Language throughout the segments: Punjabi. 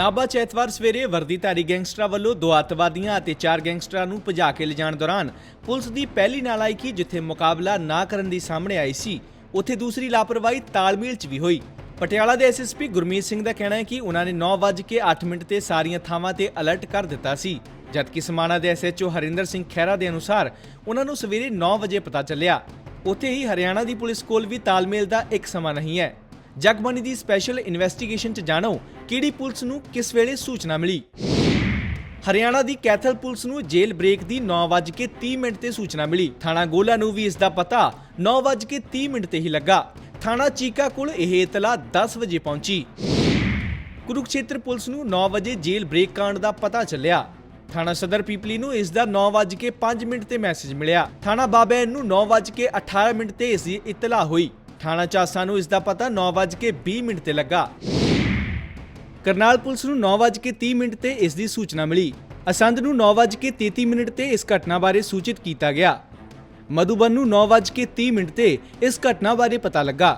ਨਾਭਾ 'ਚ ਐਤਵਾਰ ਸਵੇਰੇ ਵਰਦੀਧਾਰੀ ਗੈਂਗਸਟਰਾਂ ਵੱਲੋਂ ਦੋ ਅੱਤਵਾਦੀਆਂ ਅਤੇ ਚਾਰ ਗੈਂਗਸਟਰਾਂ ਨੂੰ ਭਜਾ ਕੇ ਲਿਜਾਣ ਦੌਰਾਨ ਪੁਲਿਸ ਦੀ ਪਹਿਲੀ ਨਾਲਾਇਕੀ ਜਿੱਥੇ ਮੁਕਾਬਲਾ ਨਾ ਕਰਨ ਦੀ ਸਾਹਮਣੇ ਆਈ ਸੀ, ਉੱਥੇ ਦੂਸਰੀ ਲਾਪਰਵਾਹੀ ਤਾਲਮੇਲ 'ਚ ਵੀ ਹੋਈ। ਪਟਿਆਲਾ ਦੇ ਐਸਐਸਪੀ ਗੁਰਮੀਤ ਸਿੰਘ ਦਾ ਕਹਿਣਾ ਹੈ ਕਿ ਉਹਨਾਂ ਨੇ 9:08 ਮਿੰਟ ਤੇ ਸਾਰੀਆਂ ਥਾਵਾਂ ਤੇ ਅਲਰਟ ਕਰ ਦਿੱਤਾ ਸੀ, ਜਦਕਿ ਸਮਾਣਾ ਦੇ ਐਸਐਚਓ ਹਰਿੰਦਰ ਸਿੰਘ ਖਹਿਰਾ ਦੇ ਅਨੁਸਾਰ ਉਹਨਾਂ ਨੂੰ ਸਵੇਰੇ 9 ਵਜੇ ਪਤਾ ਚੱਲਿਆ। ਉੱਥੇ ਹੀ ਹਰਿਆਣਾ ਦੀ ਪੁਲਿਸ ਕੋਲ ਵੀ ਤਾਲਮੇਲ ਦਾ ਇੱਕ ਸਮਾਂ ਨਹੀਂ ਹੈ। ਜਗਬਾਣੀ ਦੀ ਸਪੈਸ਼ਲ ਇਨਵੈਸਟੀਗੇਸ਼ਨ 'ਚ ਜਾਣੋ ਕਿਹੜੀ ਪੁਲਿਸ ਨੂੰ ਕਿਸ ਵੇਲੇ ਸੂਚਨਾ ਮਿਲੀ। ਹਰਿਆਣਾ ਦੀ ਕੈਥਲ ਪੁਲਿਸ ਨੂੰ ਜੇਲ੍ਹ ਬ੍ਰੇਕ ਦੀ 9:30 ਮਿੰਟ ਤੇ ਸੂਚਨਾ ਮਿਲੀ। ਥਾਣਾ ਗੋਲਾ ਨੂੰ ਵੀ ਇਸ ਦਾ ਪਤਾ 9:30 ਮਿੰਟ ਤੇ ਹੀ ਲੱਗਾ। ਥਾਣਾ ਚੀਕਾ ਕੋਲ ਇਹ ਇਤਲਾ 10 ਵਜੇ ਪਹੁੰਚੀ। ਕੁਰੂਕਸ਼ੇਤਰ ਪੁਲਿਸ ਨੂੰ 9 ਵਜੇ ਜੇਲ੍ਹ ਬ੍ਰੇਕ ਕਾਂਡ ਦਾ ਪਤਾ ਚੱਲਿਆ। ਥਾਣਾ ਸਦਰ ਪੀਪਲੀ ਨੂੰ ਇਸ ਦਾ 9:05 ਮਿੰਟ ਤੇ ਮੈਸੇਜ ਮਿਲਿਆ। ਥਾਣਾ ਬਾਬੈਨ ਨੂੰ 9:18 ਮਿੰਟ ਤੇ ਇਸ ਦੀ ਇਤਲਾ ਹੋਈ। ਥਾਣਾ ਚਾਸਾ ਨੂੰ ਇਸ ਦਾ ਪਤਾ 9:20 ਮਿੰਟ ਤੇ ਲੱਗਾ। ਕਰਨਾਲ ਪੁਲਿਸ ਨੂੰ 9:30 ਮਿੰਟ ਤੇ ਇਸ ਦੀ ਸੂਚਨਾ ਮਿਲੀ। ਅਸੰਧ ਨੂੰ 9:33 ਮਿੰਟ ਤੇ ਇਸ ਘਟਨਾ ਬਾਰੇ ਸੂਚਿਤ ਕੀਤਾ ਗਿਆ। ਮਧੂਬਨ ਨੂੰ 9:30 ਮਿੰਟ ਤੇ ਇਸ ਘਟਨਾ ਬਾਰੇ ਪਤਾ ਲੱਗਾ।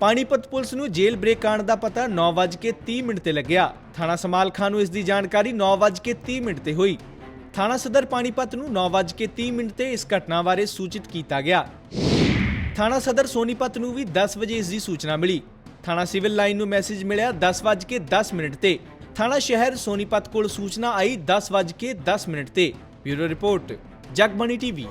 ਪਾਣੀਪਤ ਪੁਲਿਸ ਨੂੰ ਜੇਲ੍ਹ ਬ੍ਰੇਕ ਕਾਂਡ ਦਾ ਪਤਾ 9:30 ਮਿੰਟ ਤੇ ਲੱਗਿਆ। ਥਾਣਾ ਸਮਾਲ ਖਾਨ ਨੂੰ ਇਸ ਦੀ ਜਾਣਕਾਰੀ 9:30 ਮਿੰਟ ਤੇ ਹੋਈ। ਥਾਣਾ ਸਦਰ ਪਾਣੀਪਤ ਨੂੰ 9:30 ਮਿੰਟ ਤੇ ਇਸ ਘਟਨਾ ਬਾਰੇ ਸੂਚਿਤ ਕੀਤਾ ਗਿਆ। ਥਾਣਾ ਸਦਰ ਸੋਨੀਪਤ ਨੂੰ ਵੀ 10 ਵਜੇ ਇਸ ਦੀ ਸੂਚਨਾ ਮਿਲੀ। ਥਾਣਾ ਸਿਵਲ ਲਾਈਨ ਨੂੰ ਮੈਸੇਜ ਮਿਲਿਆ 10:10 ਮਿੰਟ ਤੇ। ਥਾਣਾ ਸ਼ਹਿਰ ਸੋਨੀਪਤ ਕੋਲ ਸੂਚਨਾ ਆਈ 10:10 ਮਿੰਟ ਤੇ। Bureau report, Jagbani TV.